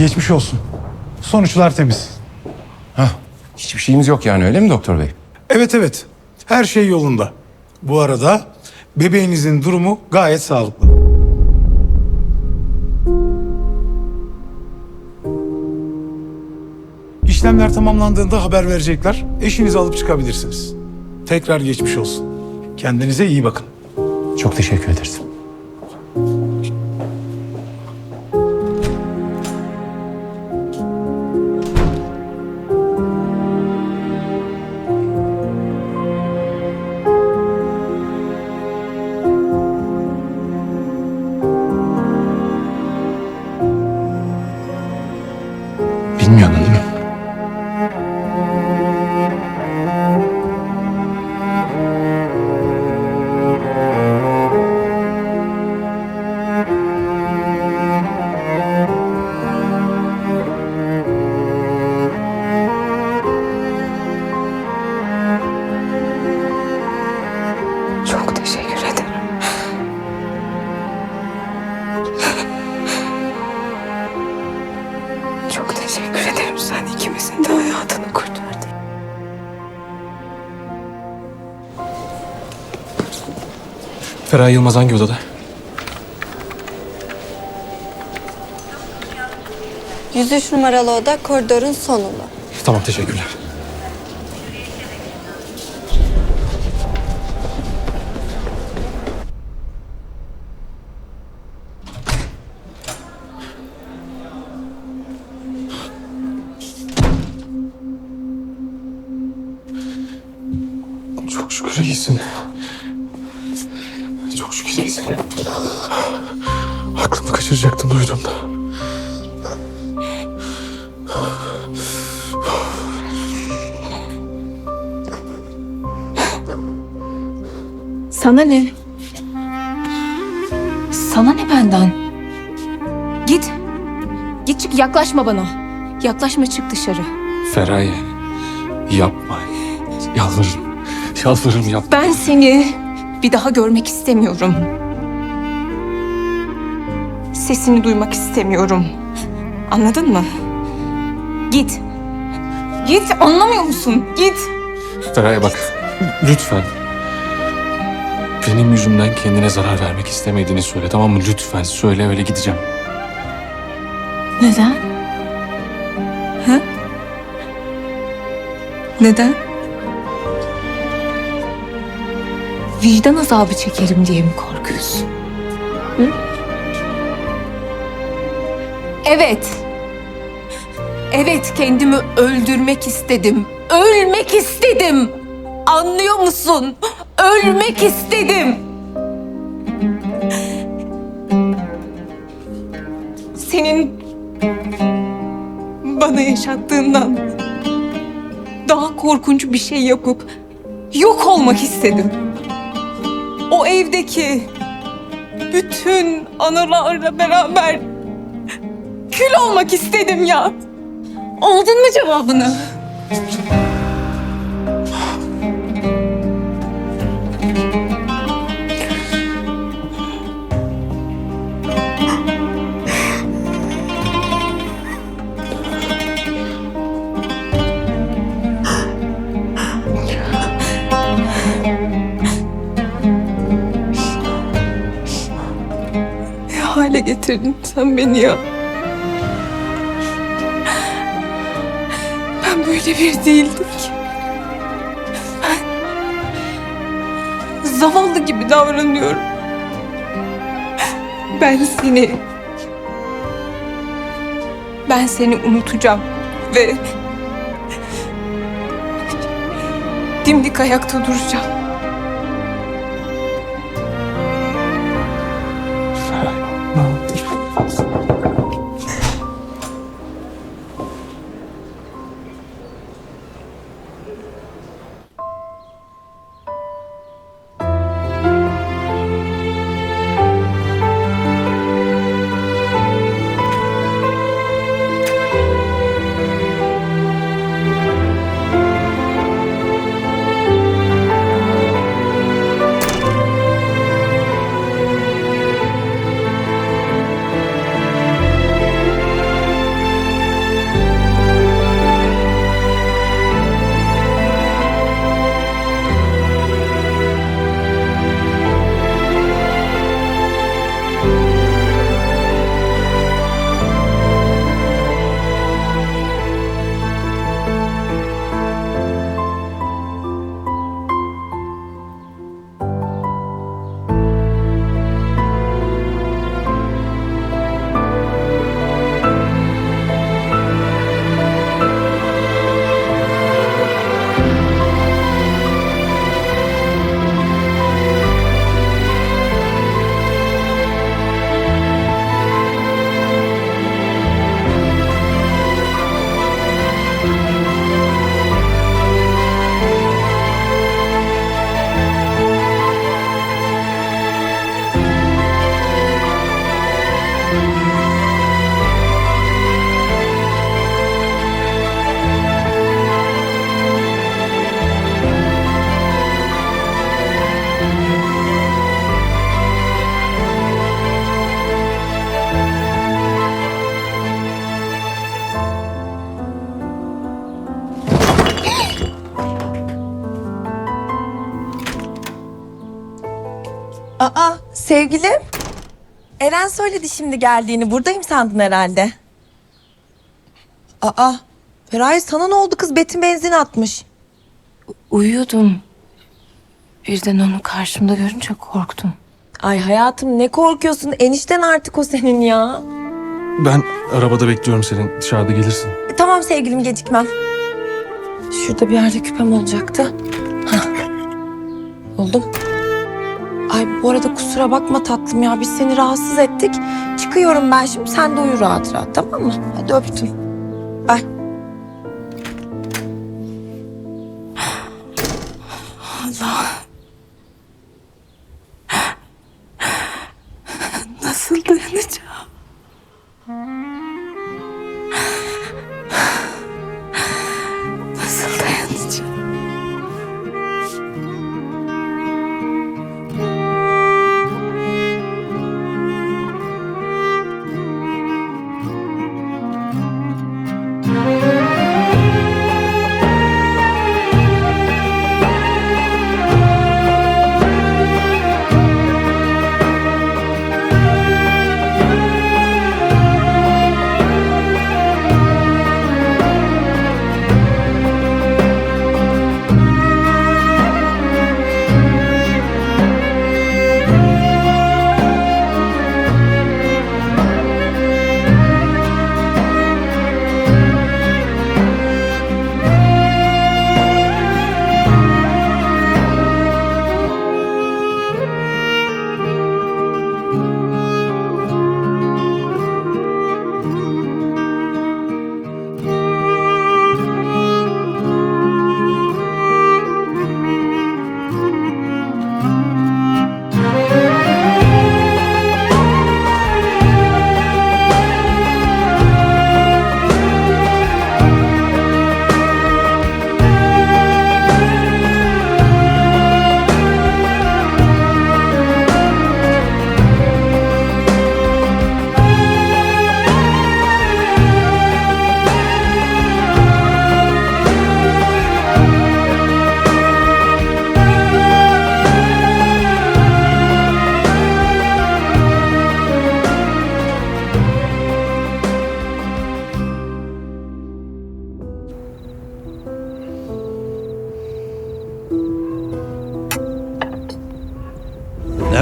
Geçmiş olsun. Sonuçlar temiz. Hah, hiçbir şeyimiz yok yani öyle mi doktor bey? Evet evet. Her şey yolunda. Bu arada bebeğinizin durumu gayet sağlıklı. İşlemler tamamlandığında haber verecekler. Eşinizi alıp çıkabilirsiniz. Tekrar geçmiş olsun. Kendinize iyi bakın. Çok teşekkür ederiz. Feraye Yılmaz hangi odada? 103 numaralı oda koridorun sonunda. Tamam teşekkürler. Sana ne? Sana ne benden? Git. Git çık yaklaşma bana. Yaklaşma çık dışarı. Feraye yapma. Yalvarırım. Yalvarırım yapma. Ben seni bir daha görmek istemiyorum. Sesini duymak istemiyorum. Anladın mı? Git. Git anlamıyor musun? Git. Feraye bak lütfen. Benim yüzümden kendine zarar vermek istemediğini söyle tamam mı? Lütfen söyle öyle gideceğim. Neden? Ha? Neden? Vicdan azabı çekerim diye mi korkuyorsun? Hı? Evet. Evet kendimi öldürmek istedim. Ölmek istedim. Anlıyor musun? Ölmek istedim. Senin bana yaşattığından daha korkunç bir şey yapıp yok olmak istedim. O evdeki bütün anılarla beraber kül olmak istedim ya. Aldın mı cevabını? Hale getirdin sen beni ya? Ben böyle bir değildim ki. Ben zavallı gibi davranıyorum. Ben seni... Ben seni unutacağım ve... Dimdik ayakta duracağım. Eren söyledi şimdi geldiğini. Buradayım sandın herhalde. Aa Feraye sana ne oldu kız? Betin benzin atmış. Uyuyordum. Birden onu karşımda görünce korktum. Ay hayatım ne korkuyorsun? Enişten artık o senin ya. Ben arabada bekliyorum seni. Dışarıda gelirsin. E, tamam sevgilim gecikmem. Şurada bir yerde küpem olacaktı. Hah. Buldum. Ay bu arada kusura bakma tatlım ya. Biz seni rahatsız ettik. Çıkıyorum ben şimdi. Sen de uyu rahat rahat tamam mı? Hadi öptüm. Bye.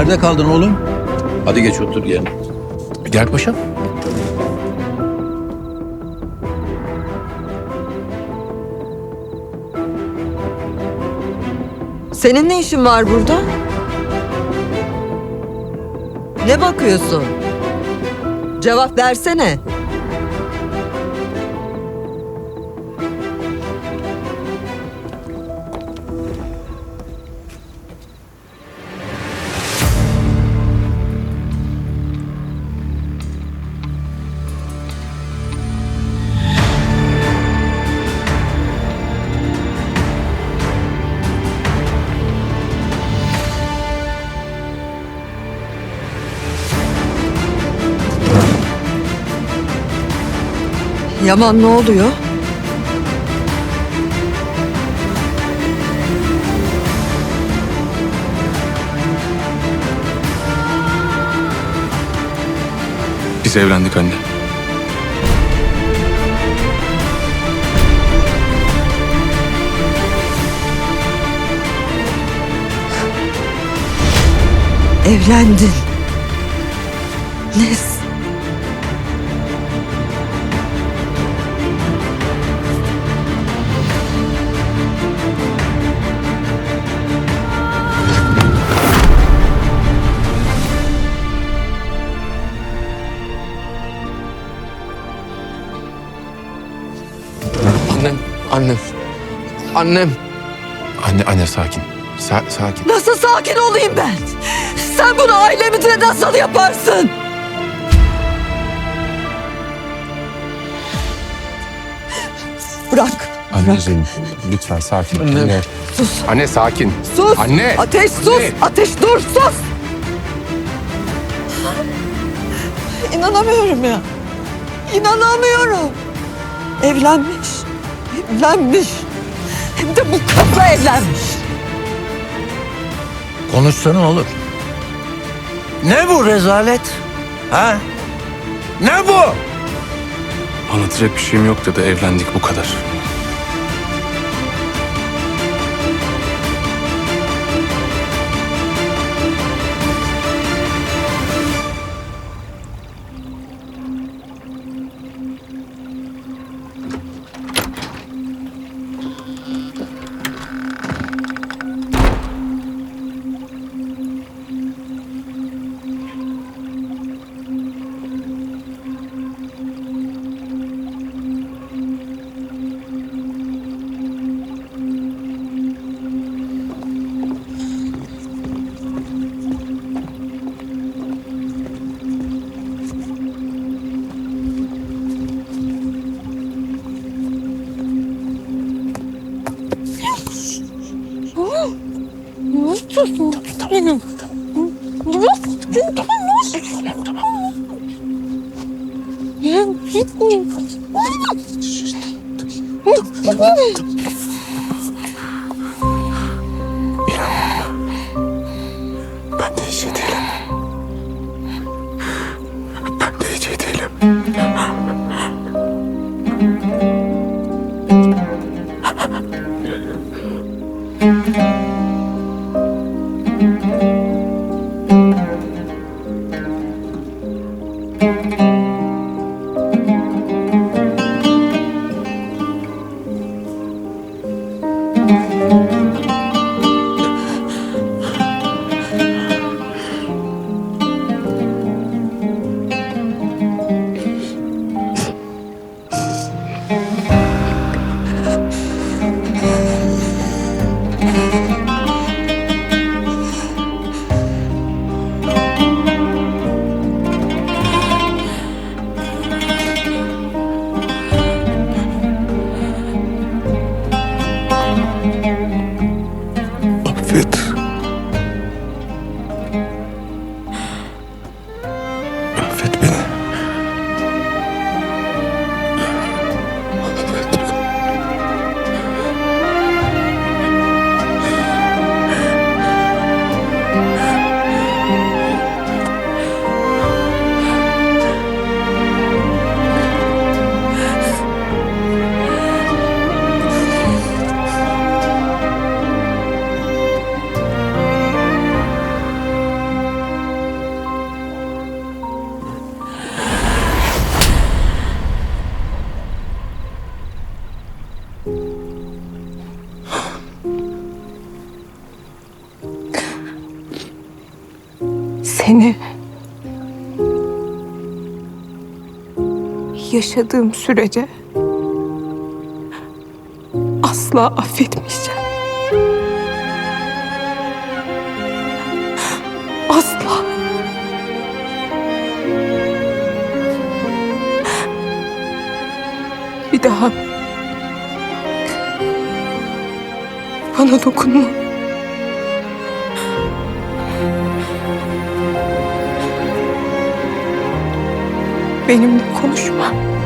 Nerede kaldın oğlum? Hadi geç otur gel. Gel paşam. Senin ne işin var burada? Ne bakıyorsun? Cevap versene. Yaman ne oluyor? Biz evlendik anne. Evlendin. Nes? Annem. Anne, anne sakin. Sa- sakin. Nasıl sakin olayım ben? Sen bunu ailemize nasıl yaparsın? Bırak. Anneciğim lütfen sakin. Anne. Sus. Anne sakin. Sus. Anne. Ateş sus. Anne. Ateş dur sus. İnanamıyorum ya. İnanamıyorum. Evlenmiş. Evlenmiş. Hem de bu kızla evlenmiş. Konuşsana olur. Ne bu rezalet? Ha? Ne bu? Anlatacak bir şeyim yok dedi. Evlendik bu kadar. Ben yaşadığım sürece asla affetmeyeceğim. Asla. Bir daha bana dokunma. Benimle konuşma.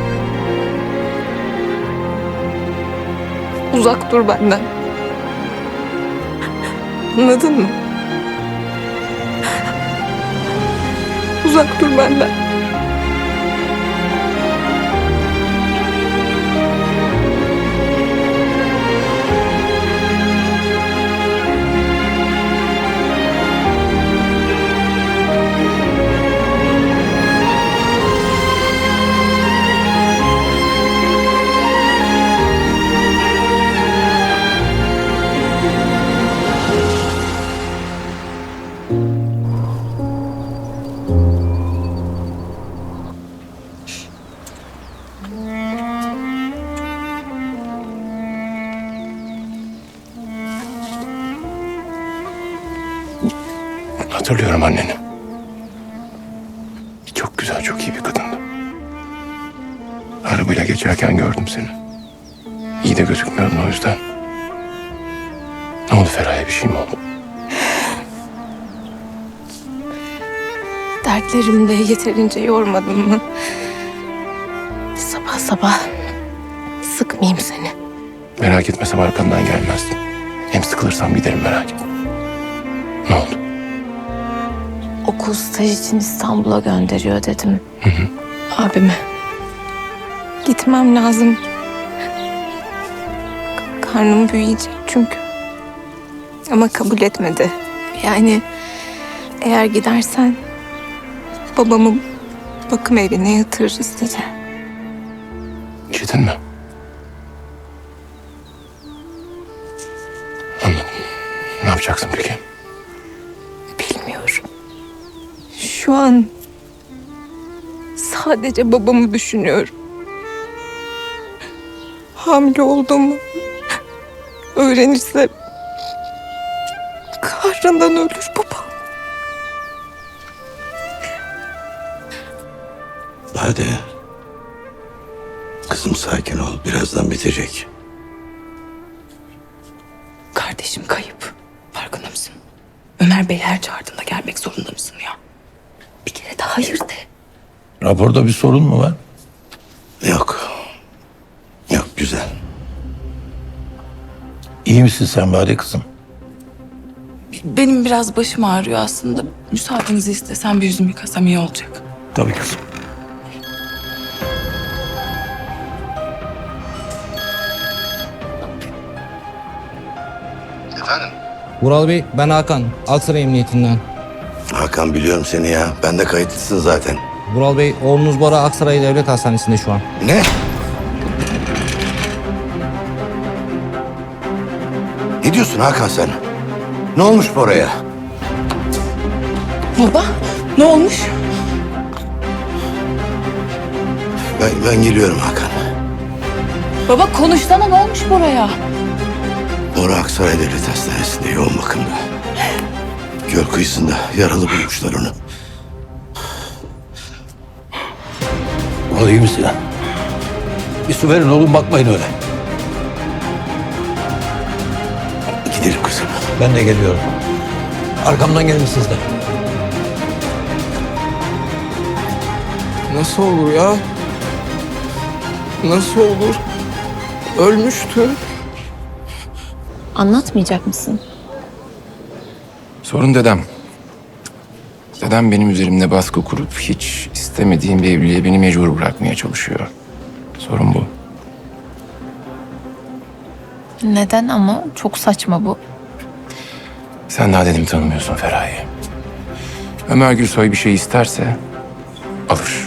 Dur benden. Anladın mı? Uzak dur benden. Gördüm seni. İyi de gözükmüyordun o yüzden. Ne oldu Feraye bir şey mi oldu? Dertlerimle yeterince yormadın mı? Sabah sabah sıkmayayım seni. Merak etmesem arkamdan gelmezdin. Hem sıkılırsam giderim merak etme. Ne oldu? okul staj için İstanbul'a gönderiyor dedim. Abime. Gitmem lazım. Karnım büyüyecek çünkü. Ama kabul etmedi. Yani eğer gidersen babamı bakım evine yatırırız dedi. Gidin mi? Anladım. Ne yapacaksın peki? Bilmiyorum. Şu an sadece babamı düşünüyorum. Hamile olduğumu öğrenirse kahrından ölür baba. Hadi. Kızım sakin ol. Birazdan bitecek. Kardeşim kayıp. Farkında mısın? Ömer Bey her çağırdığında gelmek zorunda mısın ya? Bir kere de hayır de. Raporda bir sorun mu var? Yok. Yok güzel. İyi misin sen bari kızım? Benim biraz başım ağrıyor aslında. Müsaadenizi istesem bir yüzümü yıkasam iyi olacak. Tabii kızım. Vural Bey, ben Hakan. Aksaray Emniyetinden. Hakan biliyorum seni ya. Ben de kayıtlısın zaten. Vural Bey, oğlunuz Bora Aksaray Devlet Hastanesi'nde şu an. Ne? Ne diyorsun Hakan sen? Ne olmuş bu oraya? Baba ne olmuş? Ben, ben geliyorum Hakan. Baba konuşsana ne olmuş buraya? Bora Aksaray Devlet Hastanesi'nde yoğun bakımda. Göl kıyısında yaralı bulmuşlar onu. Oğlum iyi misin lan? Bir su verin oğlum bakmayın öyle. Ben de geliyorum. Arkamdan gelin siz de. Nasıl olur ya? Nasıl olur? Ölmüştü. Anlatmayacak mısın? Sorun dedem. Dedem benim üzerimde baskı kurup hiç istemediğim bir evliliğe beni mecbur bırakmaya çalışıyor. Sorun bu. Neden ama? Çok saçma bu. Sen daha dedim tanımıyorsun Feraye. Ömer Gülsoy bir şey isterse alır.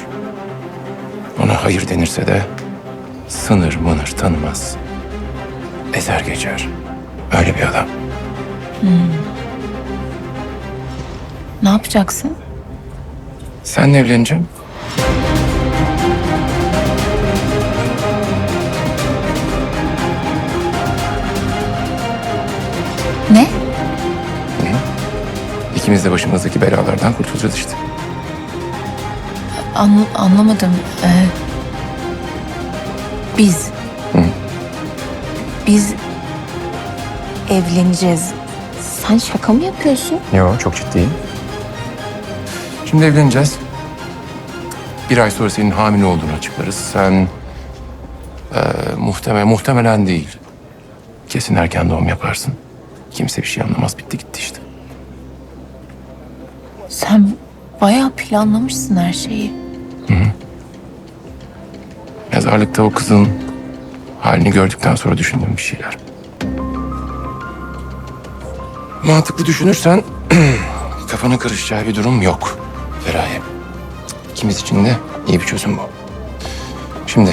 Ona hayır denirse de sınır mınır tanımaz. Ezer geçer. Öyle bir adam. Ne yapacaksın? Seninle evleneceğim. İkimiz de başımızdaki belalardan kurtulacağız işte. An- anlamadım. Ee, biz. Biz evleneceğiz. Sen şaka mı yapıyorsun? Yok çok ciddiyim. Şimdi evleneceğiz. Bir ay sonra senin hamile olduğunu açıklarız. Sen eee muhtemel, muhtemelen değil. Kesin erken doğum yaparsın. Kimse bir şey anlamaz. Bitti gitti işte. Sen bayağı planlamışsın her şeyi. Mezarlıkta o kızın halini gördükten sonra düşündüğüm bir şeyler. Mantıklı düşünürsen kafana karışacağı bir durum yok Feraye. İkimiz için de iyi bir çözüm bu. Şimdi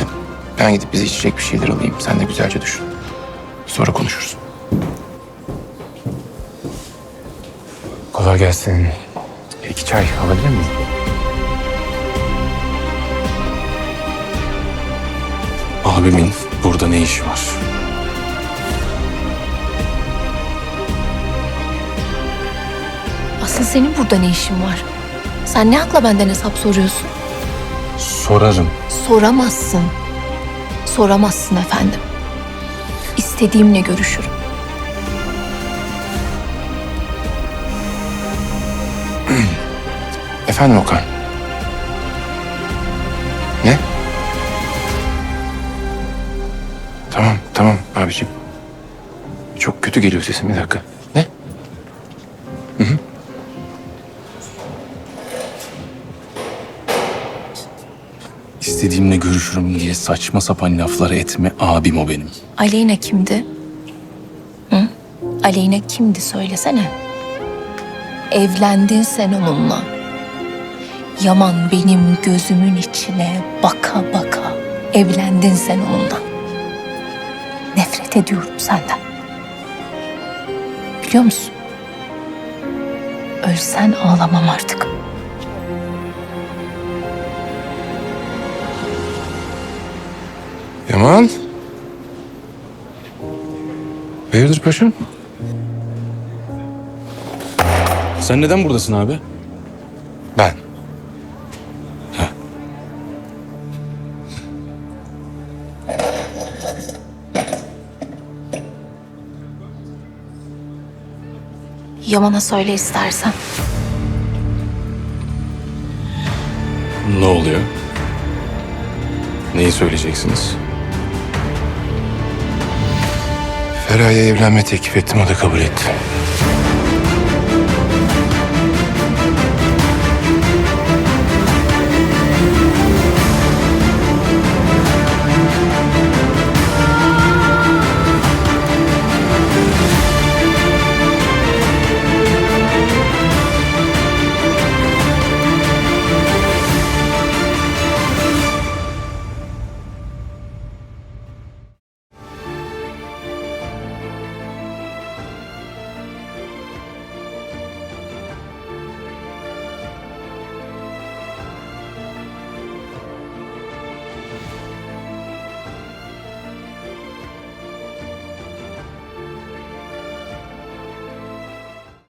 ben gidip bize içecek bir şeyler alayım. Sen de güzelce düşün. Sonra konuşuruz. Kolay gelsin. İki çay alabilir miyim? Abimin burada ne işi var? Asıl senin burada ne işin var? Sen ne hakla benden hesap soruyorsun? Sorarım. Soramazsın. Soramazsın efendim. İstediğimle görüşürüm. Efendim Okan? Ne? Tamam, tamam abicim. Çok kötü geliyor sesim bir dakika. Ne? Hı hı. İstediğimle görüşürüm diye saçma sapan laflar etme abim o benim. Aleyna kimdi? Hı? Aleyna kimdi söylesene. Evlendin sen onunla. Yaman benim gözümün içine baka baka evlendin sen onunla. Nefret ediyorum senden. Biliyor musun? Ölsen ağlamam artık. Yaman. Hayırdır paşam? Sen neden buradasın abi? Yaman'a söyle istersen. Ne oluyor? Neyi söyleyeceksiniz? Feraye evlenme teklif ettim o da kabul etti.